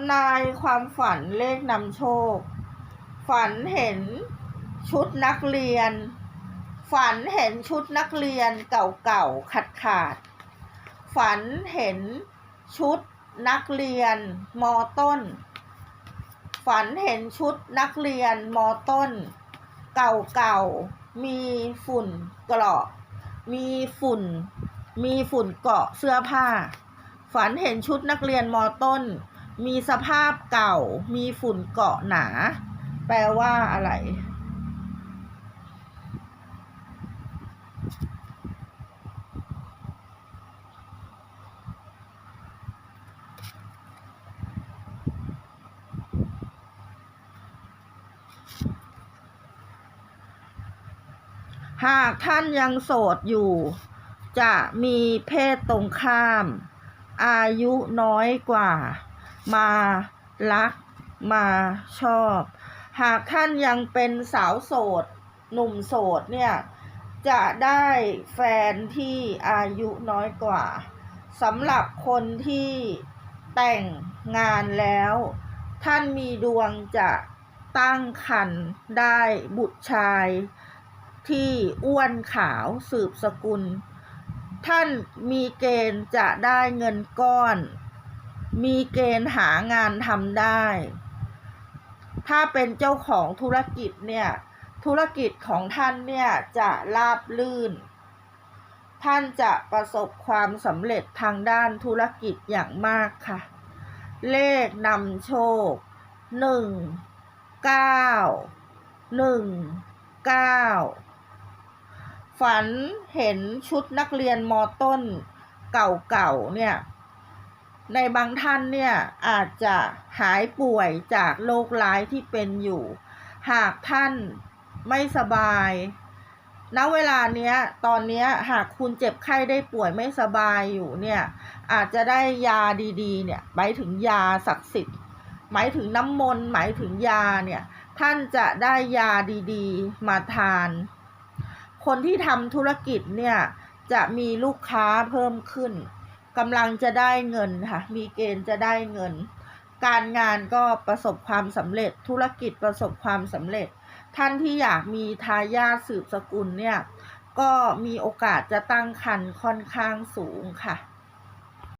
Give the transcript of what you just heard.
ำนายความฝันเลขนำโชค ฝันเห็นชุดนักเรียน ฝันเห็นชุดนักเรียนเก่าๆขาดขาด ฝันเห็นชุดนักเรียนมอต้น ฝันเห็นชุดนักเรียนมอต้น เก่าๆมีฝุ่นเกราะ มีฝุ่น มีฝุ่นเกาะเสื้อผ้า ฝันเห็นชุดนักเรียนมอต้น มีสภาพเก่า มีฝุ่นเกาะหนา แปลว่าอะไร หากท่านยังโสดอยู่ จะมีเพศตรงข้าม อายุน้อยกว่า มารักมาชอบ หากท่านยังเป็นสาวโสด หนุ่มโสดเนี่ยจะได้แฟนที่อายุน้อยกว่าสำหรับคนที่แต่งงานแล้ว ท่านมีดวงจะตั้งคันได้บุตรชาย ที่อ้วนขาวสืบสกุล ท่านมีเกณฑ์จะได้เงินก้อน มีเกณฑ์หางานทำได้ ถ้าเป็นเจ้าของธุรกิจเนี่ย ธุรกิจของท่านเนี่ยจะราบลื่น ท่านจะประสบความสำเร็จทางด้านธุรกิจอย่างมากค่ะ เลขนำโชคหนึ่งเก้าหนึ่งเก้าฝันเห็นชุดนักเรียนมอต้นเก่าๆเนี่ย ในบางท่านเนี่ยอาจจะหายป่วยจากโรคร้ายที่เป็นอยู่ หากท่านไม่สบายณเวลาเนี้ยตอนเนี้ยหากคุณเจ็บไข้ได้ป่วยไม่สบายอยู่เนี่ยอาจจะได้ยาดีๆเนี่ยหมายถึงยาศักดิ์สิทธิ์ หมายถึงน้ำมนต์หมายถึงยาเนี่ยท่านจะได้ยาดีๆ มาทาน คนที่ทำธุรกิจเนี่ยจะมีลูกค้าเพิ่มขึ้น กำลังจะได้เงินค่ะ มีเกณฑ์จะได้เงิน การงานก็ประสบความสำเร็จ ธุรกิจประสบความสำเร็จ ท่านที่อยากมีทายาทสืบสกุลเนี่ย ก็มีโอกาสจะตั้งครรภ์ค่อนข้างสูงค่ะ